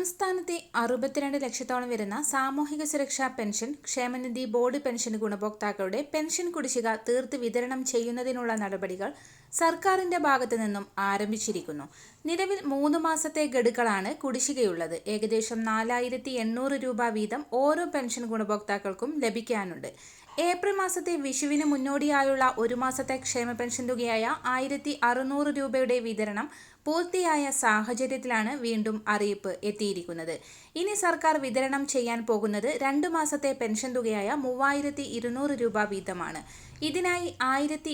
സംസ്ഥാനത്തെ അറുപത്തിരണ്ട് ലക്ഷത്തോളം വരുന്ന സാമൂഹിക സുരക്ഷാ പെൻഷൻ ക്ഷേമനിധി ബോർഡ് പെൻഷൻ ഗുണഭോക്താക്കളുടെ പെൻഷൻ കുടിശ്ശിക തീർത്ത് വിതരണം ചെയ്യുന്നതിനുള്ള നടപടികൾ സർക്കാരിന്റെ ഭാഗത്തു നിന്നും ആരംഭിച്ചിരിക്കുന്നു. നിലവിൽ മൂന്ന് മാസത്തെ ഗഡുക്കളാണ് കുടിശ്ശികയുള്ളത്. ഏകദേശം നാലായിരത്തി എണ്ണൂറ് രൂപ വീതം ഓരോ പെൻഷൻ ഗുണഭോക്താക്കൾക്കും ലഭിക്കാനുണ്ട്. ഏപ്രിൽ മാസത്തെ വിഷുവിന് മുന്നോടിയായുള്ള ഒരു മാസത്തെ ക്ഷേമ പെൻഷൻ തുകയായ ആയിരത്തി അറുന്നൂറ് രൂപയുടെ വിതരണം പൂർത്തിയായ സാഹചര്യത്തിലാണ് വീണ്ടും അറിയിപ്പ് എത്തിയിരിക്കുന്നത്. ഇനി സർക്കാർ വിതരണം ചെയ്യാൻ പോകുന്നത് രണ്ട് മാസത്തെ പെൻഷൻ തുകയായ മൂവായിരത്തി രൂപ വീതമാണ്. ഇതിനായി ആയിരത്തി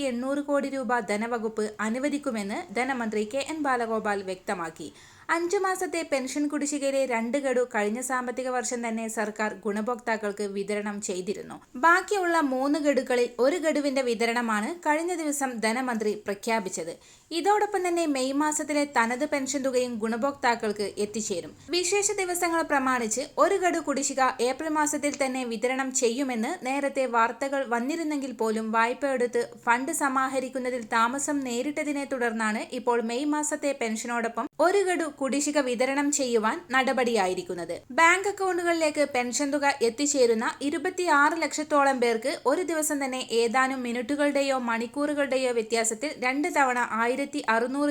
കോടി രൂപ ധനവകുപ്പ് അനുവദിക്കുമെന്ന് ധനമന്ത്രി കെ എൻ ബാലഗോപാൽ വ്യക്തമാക്കി അഞ്ചു മാസത്തെ പെൻഷൻ കുടിശ്ശികയിലെ രണ്ട് ഗഡു കഴിഞ്ഞ സാമ്പത്തിക വർഷം തന്നെ സർക്കാർ ഗുണഭോക്താക്കൾക്ക് വിതരണം ചെയ്തിരുന്നു. ബാക്കിയുള്ള മൂന്ന് ഗഡുക്കളിൽ ഒരു ഗഡുവിന്റെ വിതരണമാണ് കഴിഞ്ഞ ദിവസം ധനമന്ത്രി പ്രഖ്യാപിച്ചത്. ഇതോടൊപ്പം തന്നെ മെയ് മാസത്തിലെ തനത് പെൻഷൻ തുകയും ഗുണഭോക്താക്കൾക്ക് എത്തിച്ചേരും. വിശേഷ ദിവസങ്ങൾ പ്രമാണിച്ച് ഒരു ഗഡു കുടിശ്ശിക ഏപ്രിൽ മാസത്തിൽ തന്നെ വിതരണം ചെയ്യുമെന്ന് നേരത്തെ വാർത്തകൾ വന്നിരുന്നെങ്കിൽ പോലും വായ്പ എടുത്ത് ഫണ്ട് സമാഹരിക്കുന്നതിൽ താമസം നേരിട്ടതിനെ തുടർന്നാണ് ഇപ്പോൾ മെയ് മാസത്തെ പെൻഷനോടൊപ്പം ഒരു ഗഡു കുടിശ്ശിക വിതരണം ചെയ്യുവാൻ നടപടിയായിരിക്കുന്നത്. ബാങ്ക് അക്കൗണ്ടുകളിലേക്ക് പെൻഷൻ തുക എത്തിച്ചേരുന്ന ഇരുപത്തിയാറ് ലക്ഷത്തോളം പേർക്ക് ഒരു ദിവസം തന്നെ ഏതാനും മിനിറ്റുകളുടെയോ മണിക്കൂറുകളുടെയോ വ്യത്യാസത്തിൽ രണ്ട് തവണ ആയിരത്തി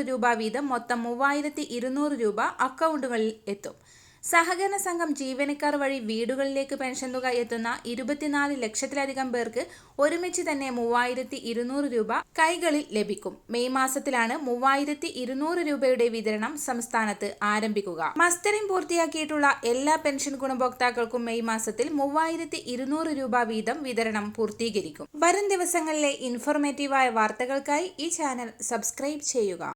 രൂപ വീതം മൊത്തം മൂവായിരത്തി രൂപ അക്കൗണ്ടുകളിൽ എത്തും. സഹകരണ സംഘം ജീവനക്കാർ വഴി വീടുകളിലേക്ക് പെൻഷൻ തുക എത്തുന്ന ഇരുപത്തിനാല് ലക്ഷത്തിലധികം പേർക്ക് ഒരുമിച്ച് തന്നെ മൂവായിരത്തി ഇരുന്നൂറ് രൂപ കൈകളിൽ ലഭിക്കും. മെയ് മാസത്തിലാണ് മൂവായിരത്തി ഇരുന്നൂറ് രൂപയുടെ വിതരണം സംസ്ഥാനത്ത് ആരംഭിക്കുക. മസ്റ്ററിംഗ് പൂർത്തിയാക്കിയിട്ടുള്ള എല്ലാ പെൻഷൻ ഗുണഭോക്താക്കൾക്കും മെയ് മാസത്തിൽ മൂവായിരത്തി ഇരുന്നൂറ് രൂപ വീതം വിതരണം പൂർത്തീകരിക്കും. വരും ദിവസങ്ങളിലെ ഇൻഫോർമേറ്റീവായ വാർത്തകൾക്കായി ഈ ചാനൽ സബ്സ്ക്രൈബ് ചെയ്യുക.